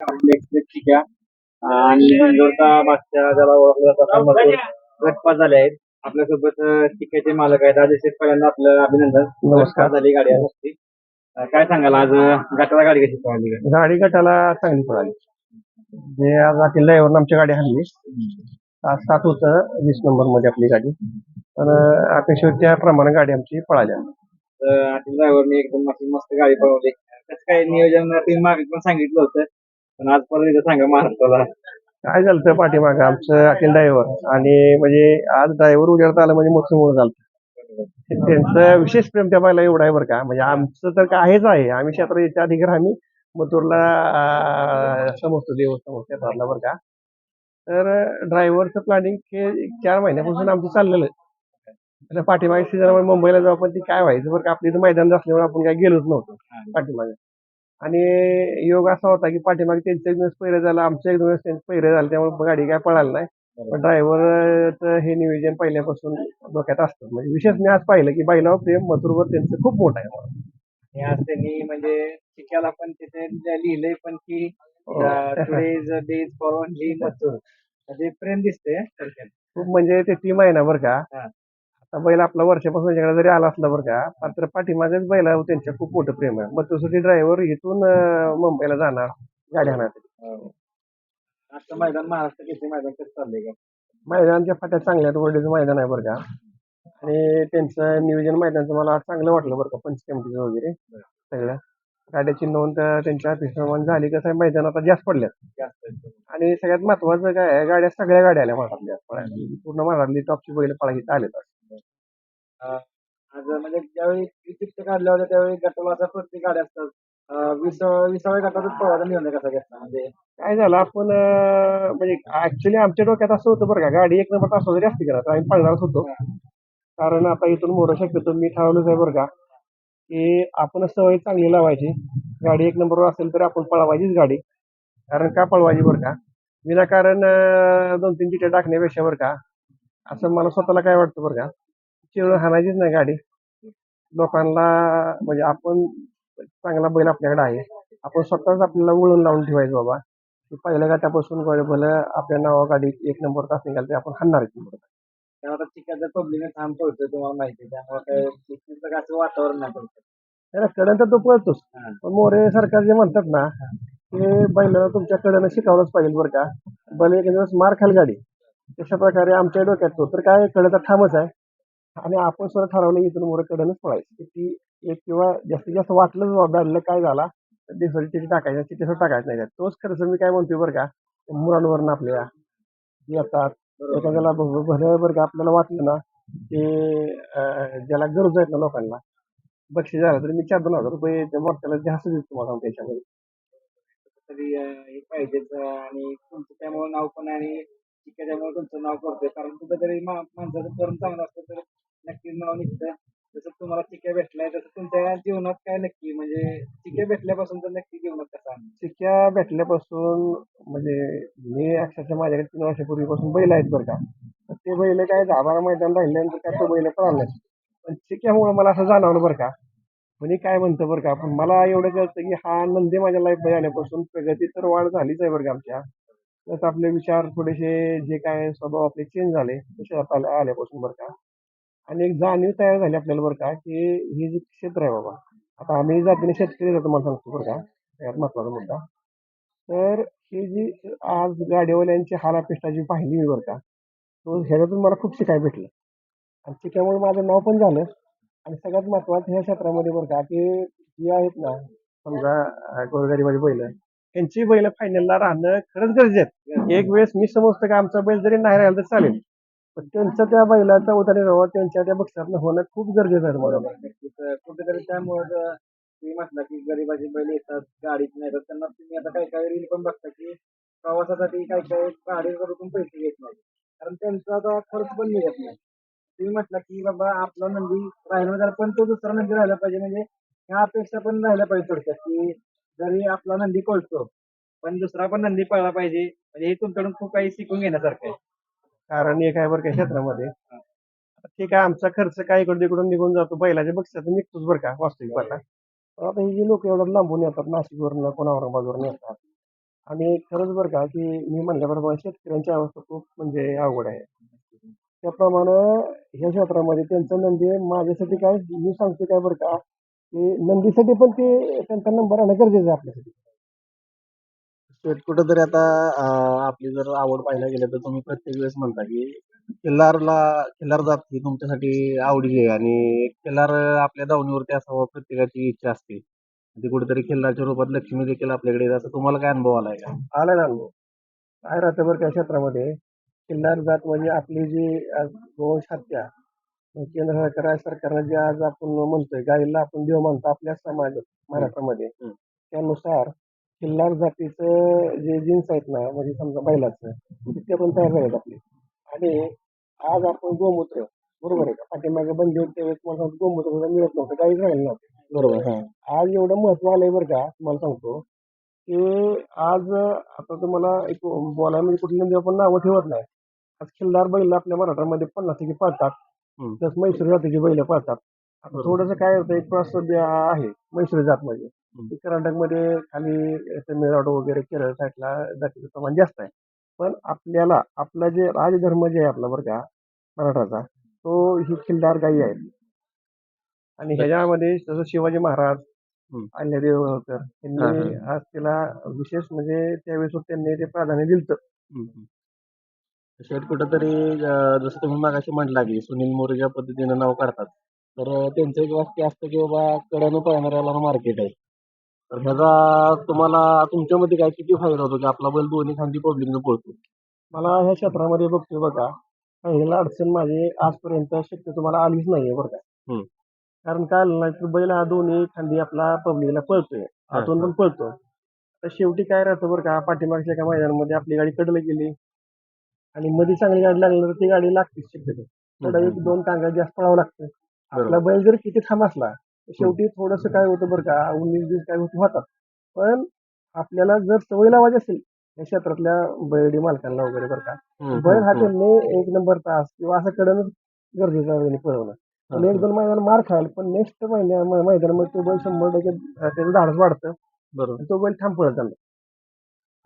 आहे आणि इंदोरचा मागच्या ज्याला ओळखला जातो गटपास झाले आहेत आपल्यासोबत टिकेचे मालक आहेत. राजेश शेठ पहिल्यांदा आपलं अभिनंदन. नमस्कार. झाली गाडी आज अं, काय सांगाल? आज गटाला गाडी कशी पळाली? काय? गाडी गटाला चांगली पळाली. जे आज अखिल ड्रायव्हर आमची गाडी हल्ली तास सात होतं वीस नंबरमध्ये आपली गाडी. पण अं, अपेक्षित त्याप्रमाणे गाडी आमची पळाली. तर अनिल ड्रायव्हरने एकदम अशी मस्त गाडी पळवली. कसं काय नियोजन? तुम्ही मागे पण सांगितलं होतं. पण आज परत एकदा सांगा महाराष्ट्राला. काय झालं पाठीमागं? आमचं अखिल ड्रायव्हर आणि म्हणजे आज ड्रायव्हर उजेडता आलं म्हणजे मोठं मोठं झालं. त्यांचं विशेष प्रेम त्या बायला एवढं आहे बरं का. म्हणजे आमचं तर काय आहेच आहे. आम्ही क्षेत्राच्या अधिकारी आम्ही मथुरला समजतो देव समजतो क्षेत्रातला बरं का. तर ड्रायव्हरचं प्लॅनिंग हे चार महिन्यापासून आमचं चाललेलं आहे. पाठीमागे सीझन मुंबईला जाऊ पण ती काय व्हायचं बरं का? आपली इथं मैदान असल्यामुळे आपण काय गेलोच नव्हतो पाठीमागे. आणि योग असा होता की पाठीमागे त्यांचं एक दिवस पहिरं झालं आमचं एक दिवस त्यांचं पहिरं झालं त्यामुळे गाडी काय पळाली नाही. पण ड्रायव्हरचं हे नियोजन पहिल्यापासून डोक्यात असतं. म्हणजे विशेष मी आज पाहिलं की बैलावर प्रेम मथुरवर त्यांचं खूप मोठं आहे आणि आज त्यांनी म्हणजे शिकायला पण तिथे लिहिलंय पण की हो. Today is days for only Mathur. म्हणजे प्रेम दिसते खूप म्हणजे ते टीम आहे ना बरं का. आता बैल आपला वर्षापासून जरी आला असला बरं का मात्र पाठीमागेच बैलावर त्यांच्या खूप मोठं प्रेम आहे. मथुरसाठी ड्रायव्हर इथून अं, मुंबईला जाणार गाडी आणणार आता मैदान महाराष्ट्र केसरी मैदान कसं चाललंय का? मैदानच्या फाट्या चांगल्या आहेत वडीचं मैदान आहे बरं का. आणि त्यांचं नियोजन मैदानचं मला चांगलं वाटलं बरं का पंचकमिटीचं वगैरे सगळ्या. गाड्याची नोंद अं, त्यांच्या ऑफिसप्रमाणे झाली कसं आहे मैदान आता जास्त पडल्यात. जास्त आहे. आणि सगळ्यात महत्वाचं काय आहे गाड्या सगळ्या गाड्या आल्या महाराष्ट्रातल्या. पळायला. पूर्ण महाराष्ट्रातली टॉपची बैल पळायची आले अं, आज म्हणजे ज्यावेळी विचित्र काढल्या होत्या त्यावेळी असा प्रत्येक गाड्या असतात. अं, वीस विसाव्या गटातच पळवायचा निर्णय कसा घेतला म्हणजे काय झालं आपण अं, म्हणजे ऍक्च्युली आमच्या डोक्यात असं होतं बरं का गाडी एक नंबर तास जरी असती का तर आम्ही पळणारच होतो. कारण आता इथून मोरं शक्यतो मी ठरवलंच आहे बरं का की आपण सवय चांगली लावायची. गाडी एक नंबरवर असेल तर आपण पळवायचीच गाडी. कारण का पळवायची बरं का? विनाकारण अं, दोन तीन चिट्या टाकण्यापेक्षा बरं का असं मला स्वतःला काय वाटतं बरं का? चिरून हाणायचीच नाही गाडी. लोकांना म्हणजे आपण चांगला बैल आपल्याकडे आहे. आपण स्वतःच आपल्याला वळून लावून ठेवायचं बाबा. की पहिल्या गाठापासून गड भलं आपल्या नावा गाडी एक नंबर तास निघाल ते आपण चिकाचा पब्लिक थांब तुम्हाला माहिती आहे. त्यामुळे असं वातावरण नाही पडतं. त्याला कडन तर तो पळतोच. पण मोरे सरकार जे म्हणतात ना ते बैलाला तुमच्या कडनं शिकावलंच पाहिजे बरं का. बैल एक दिवस मार खाल गाडी. तशा प्रकारे आमच्या डोक्यात तो. तर काय कडं तर ठामच आहे. आणि आपण सुद्धा ठरवलं इथून मोरे कडनच पळायचं. की एक किंवा जास्तीत जास्त वाटलं बॅडला काय झाला तर दिवसाची चिठी टाकायची चिठ्ठी टाकायचं नाही तोच खर्च मी काय म्हणतोय बरं का मुलांवरनं आपल्या येतात एखाद्याला भ- भलं बरं का आपल्याला वाटलं ना अं, ज्याला गरज आहेत ना लोकांना बक्षीस झालं तर मी चार दोन हजार रुपये त्या मोठ्याला जास्त देतो तुम्हाला त्याच्यामध्ये तरी हे पाहिजेच आणि तुमचं त्यामुळे नाव पण आणि तुमचं नाव करतोय कारण कुठेतरी माणसाचं कर्म चांगलं असतं तर नक्कीच नाव निघतं. जसं तुम्हाला चिक्या भेटलाय तसं तुमच्या जीवनात काय नक्की? म्हणजे चिक्या भेटल्यापासून तर नक्की जीवनात कसा चिक्या भेटल्यापासून म्हणजे मी अक्षरशः माझ्याकडे तीन वर्षापूर्वीपासून बैल आहेत बरं का. ते बैल काय दहा बारा मैदान राहिल्यानंतर काय तो बैल पळाला पण चिक्यामुळे मला असं जाणवलं बरं का. म्हणजे काय म्हणतं बरं का पण मला एवढं कळतं की हा नंदी माझ्या लाईफमध्ये आल्यापासून प्रगती तर वाढ झालीच आहे बरं का आमच्या. आपले विचार थोडेसे जे काय स्वभाव आपले चेंज झाले तसे आता आल्यापासून बरं का. आणि एक जाणीव तयार झाली आपल्याला बरं का की हे जे क्षेत्र आहे बाबा आता आम्ही जातीने शेतकरी जातो मला सांगतो बरं का सगळ्यात महत्त्वाचा मुद्दा. तर ही जी आज गाडीवाल्यांची हालापेष्टा जी पाहिली मी बरं का तो ह्याच्यातून मला खूप शिकायला भेटलं. आणि शिकायमुळे माझं नाव पण झालं. आणि सगळ्यात महत्वाचं ह्या क्षेत्रामध्ये बरं का की जी आहेत ना समजा अं, गोरगरिबाची बैल त्यांची बैल फायनलला राहणं खरंच गरजेचं एक वेळेस मी समजतो की आमचा बैल जरी नाही राहिला तर चालेल. पण त्यांचं त्या बैलाचा उदरनिर्वाह त्यांच्या त्या बक्षातनं होणं खूप गरजेचं आहे मला कुठेतरी त्यामुळे तुम्ही म्हटलं की गरीबाचे बैल येतात गाडीत नाही तर त्यांना तुम्ही आता काही काही रील पण बघता की प्रवासासाठी काही काही गाडीवरून पैसे घेत नाही. कारण त्यांचा आता खर्च पण निघत नाही. तुम्ही म्हटलं की बाबा आपला नंदी म्हणजे राहिला तर पण तो दुसरा नंदी राहिला पाहिजे म्हणजे ह्या अपेक्षा पण राहिल्या पाहिजे थोडक्यात की जरी आपला नंदी पळतो पण दुसरा पण नंदी पळला पाहिजे. म्हणजे हे तुमच्याकडून खूप काही शिकून घेण्यासारखं आहे. कारण एक आहे बरं का क्षेत्रामध्ये. ठीक आहे आमचा खर्च काय इकडून तिकडून निघून जातो. बैलाच्या बक्षातून निघतोच बरं का वास्तविक का पण आता ही जी लोक एवढं लांबून येतात नाशिकवरनं कोणा औरंगाबादवरून येतात. आणि खरंच बरं का की मी म्हणल्याप्रमाणे शेतकऱ्यांची अवस्था खूप म्हणजे अवघड आहे. त्याप्रमाणे ह्या क्षेत्रामध्ये त्यांचं नंदी माझ्यासाठी काय मी सांगतो काय बरं का की नंदीसाठी पण ते त्यांचा नंबर आणणं गरजेचं आहे आपल्यासाठी. कुठंतरी आता अं, आपली जर आवड पाहायला गेलं तर तुम्ही प्रत्येक वेळेस म्हणता की खिल्लारला खिल्लार जात ही तुमच्यासाठी आवडीची आहे आणि खिल्लार आपल्या दावणीवरती असावं प्रत्येकाची इच्छा असते. ती कुठेतरी खिल्लारच्या रूपात लक्ष्मी देखील आपल्याकडे येते. असं तुम्हाला काय अनुभव आलाय का? आला ना अनुभव. काय राहतं बरं त्या क्षेत्रामध्ये किल्लार जात म्हणजे आपली जी आज गोवंश हत्या म्हणजे केंद्र सरकार सरकारनं जे आज आपण म्हणतोय गाईला आपण देव मानतो आपल्या समाजात महाराष्ट्रामध्ये. हम्म. त्यानुसार किल्लार जातीचं जे जीन्स आहेत ना म्हणजे समजा बैलाचं ते पण तयार झालेत आपले. आणि आज आपण गोमूत्र बरोबर आहे का? पाठीमागे बंदी होते त्यावेळेस मला सांगतो गोमूत्र मिळत नव्हतं काहीच राहिलं नव्हतं. बरोबर हा. आज एवढं महत्त्व आलंय बरं का तुम्हाला सांगतो की आज आता तुम्हाला एक बोलायला म्हणजे कुठली नदी आपण नावं ठेवत नाही. आज खिल्लार बैल आपल्या मराठामध्ये पन्नास टक्के पाळतात. तस म्हैसूर जातीची बैल पाळतात. आता. थोडंसं काय होतं एक प्रसिद्ध आहे म्हैसूर जात म्हणजे. कर्नाटकमध्ये खाली तमिळनाडू वगैरे केरळ साईडला जातीचं प्रमाण जास्त आहे. पण आपल्याला आपला जे राजधर्म जे आहे आपला बरं का मराठाचा तो ही खिल्लार गायी आहे. आणि ह्याच्यामध्ये जसं शिवाजी महाराज हम्म. अहिल्यादेवी होळकर हा, यांनी आज तिला विशेष म्हणजे त्यावेळेस त्यांनी ते प्राधान्य दिलं हम्म. शेट कुठंतरी अं, जसं तुम्ही मागाशी म्हटला की सुनील मोरे ज्या पद्धतीनं नाव काढतात तर त्यांचं एक वाक्य असतं की बाबा कड्यानं पळणाऱ्याला मार्केट आहे. तर ह्याचा तुम्हाला तुमच्यामध्ये काय किती फायदा होतो की आपला बैल दोन्ही खांदी पब्लिकनं पळतो? मला ह्या क्षेत्रामध्ये बघतोय बघा पहिला अडचण माझी आजपर्यंत शक्य तुम्हाला आलीच नाहीये बरं का. हम्म. कारण काय झालं ना की बैल हा दोन्ही खांदी आपला पब्लिकला पळतोय. आतून पण पळतो. तर शेवटी काय राहतं बरं का पाठीमागच्या एका मैदानामध्ये आपली गाडी कडलं गेली. आणि मध्ये चांगली गाडी लागली तर ती गाडी लागतेच शक्यतो. थोडं एक दोन टांगा जास्त पळावं लागतं. आपला बैल जर किती ठाम असला तर शेवटी थोडस काय होतं बरं का उन्नीस बीस काय होती होतात. पण आपल्याला जर सवय लावायची असेल या क्षेत्रातल्या बैलडी मालकांना वगैरे बरं का बैल हा त्यांनी एक नंबर तास किंवा असं कडनच गरजेचं पण हम्म. एक दोन मैदान मार खाल पण नेक्स्ट महिन्या मैदानामध्ये तो बैल शंभर टक्के त्याचं धाडस वाढतं. बरोबर. तो बैल ठाम पळत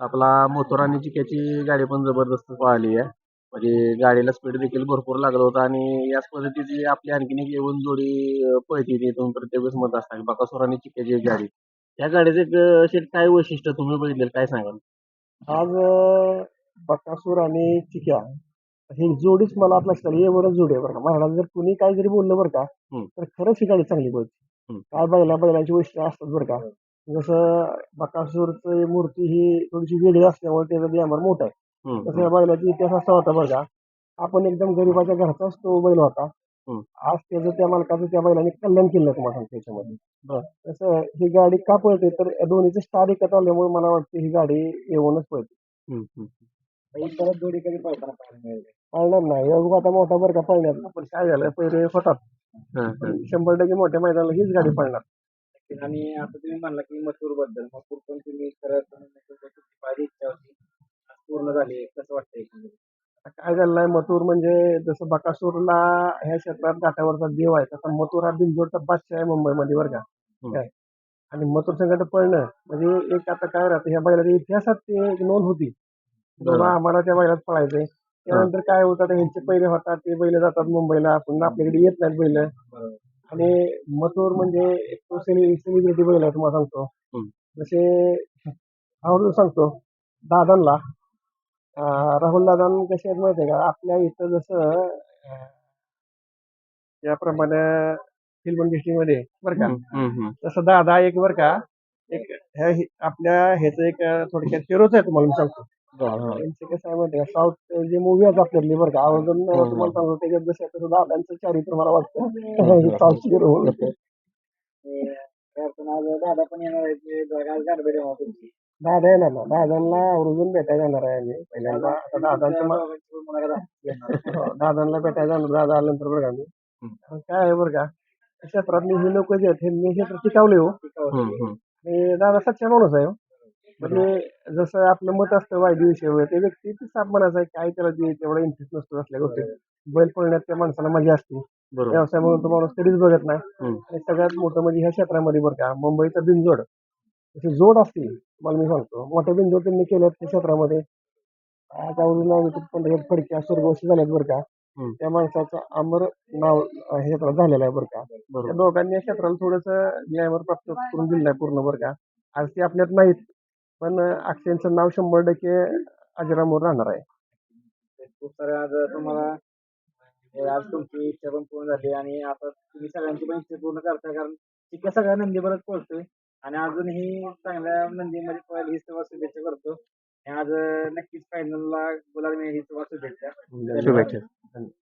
आपला मोतोर आणि चिक्याची गाडी पण जबरदस्त पळाली आहे. म्हणजे गाडीला स्पीड देखील भरपूर लागलं होतं आणि याच पद्धतीची आपली आणखीन एक येऊन जोडी पळती ती तुम्ही प्रत्येक वेळेस मत असता बकासूर आणि चिक्याची गाडी. त्या गाडीचं एक शेट काय वैशिष्ट्य तुम्ही बघितलेलं काय सांगाल? आज बकासूर आणि चिक्या ही जोडीच मला आता लक्षात वरच जोडी आहे बरं का. महाराज जर कुणी काय जरी बोललं बरं का. तर खरंच ही गाडी चांगली बोलते. काय बैला बैलांची वैशिष्ट्य असतात बरं का. जसं बकासूरची मूर्ती ही थोडीशी वेगळी असल्यामुळे त्याचा बियामर मोठा आहे. तसं या बैलाचा इतिहास असा होता बरं का आपण एकदम गरीबाच्या घरचाच तो बैल होता. आज त्याचं त्या मालकाचं त्या बैलाने कल्याण केलं तुम्हाला सांगतो त्याच्यामध्ये बरं. तसं ही गाडी का पळते? तर या दोन्हीचं स्टार एकत्र आल्यामुळे मला वाटतं ही गाडी येऊनच पळते. ही परत जोडी कधी पळताना पळणार नाही. योग आता मोठा बरं का पळण्यात. पण काय झालं? पहिले होतात. पण शंभर टक्के मोठ्या मैदानाला हीच गाडी पळणार. आणि आता तुम्ही म्हणला की मसूरबद्दल मसूर पण तुम्ही माझी इच्छा होती. पूर्ण झाली कसं वाटतं एकंदरीत आता काय झालं आहे मथुर म्हणजे जसं बकासूरला ह्या क्षेत्रात घाटावरचा देव आहे तसा मथुर हा बिंजोडचा बादशाह आहे मुंबईमध्ये बरं का. काय आणि मथुर संघात पळणं म्हणजे एक आता काय राहतं ह्या बैलाच्या इतिहासात ते एक नोंद होती बाबा. आम्हाला त्या बैलात पळायचंय त्यानंतर काय होतं आता ह्यांचे पहिले होतात ते बैल जातात मुंबईला पुन्हा आपल्याकडे येत नाहीत बैल. आणि मथुर म्हणजे तो सेलिब्रिटी बैल आहे तुम्हाला सांगतो. जसे आवडून सांगतो दादांना अं, राहुल दादां कसे आहेत माहिती आहे का आपल्या इथं जसं अं, याप्रमाणे फिल्म इंडस्ट्रीमध्ये बरं का. तसं दादा एक बरं का एक ह्या हि- आपल्या ह्याचं एक थोडक्यात हिरोच आहे तुम्हाला मी सांगतो हा. त्यांचे कसं आहे माहिती का साऊथ जे मूवी आहेत आपल्यातली बरं का आवर्जून हो, हो. तुम्हाला सांगतो त्याच्यात जसं तसं दादांचं चारित्र मला वाटतं साऊथची हिरो दादा पण येणार आहे दादा येणार ना दादांना आवर्जून भेटायला जाणार आहे आम्ही. पहिल्यांदा आता दादांचं मा- हो, दादांना भेटायला जाणार. दादा आल्यानंतर बरं का आम्ही. काय आहे बरं का? क्षेत्रातली ही लोक जे आहेत हे क्षेत्र टिकावले हो. आणि दादा सच्चा माणूस आहे हो. म्हणजे जसं आपलं मत असतं वायदी विषय वगैरे ते व्यक्ती ती साफ मनाचं आहे काय त्याला ते तेवढा इंटरेस्ट नसतो असल्या गोष्टी बैल पळण्यात त्या माणसाला मजा असते. बरोबर. व्यवसाय म्हणून तो माणूस कधीच बघत नाही. हम्म. आणि सगळ्यात मोठं म्हणजे ह्या क्षेत्रामध्ये बरं का मुंबईचा बिनजोड. जसे जोड असतील मला मी सांगतो. मोठ्या बिंदू त्यांनी केल्या त्या क्षेत्रामध्ये. येतं पण फडक्या स्वर्गवासी झाल्यात बरं का. त्या माणसाचं अमर नाव हे क्षेत्रात झालेलं आहे बरं का. त्या दोघांनी या क्षेत्राला थोडंसं ग्लॅमर प्राप्त करून दिलेलं आहे पूर्ण बरं का. आज ते आपल्यात नाहीत पण अक्षयचं नाव शंभर टक्के अजरामोर राहणार आहे. खूप सारे आज तुम्हाला आज तुमची इच्छा पण पूर्ण झाली आणि आता तुम्ही सगळ्यांची पण इच्छा पूर्ण करताय कारण सगळ्या नंदीवरच पोहोचतोय आणि अजूनही चांगल्या नंदीमध्ये पळेल ही तुम्हाला शुभेच्छा करतो. आणि आज नक्कीच फायनलला गुलाल मिळेल ही तुम्हाला शुभेच्छा. शुभेच्छा.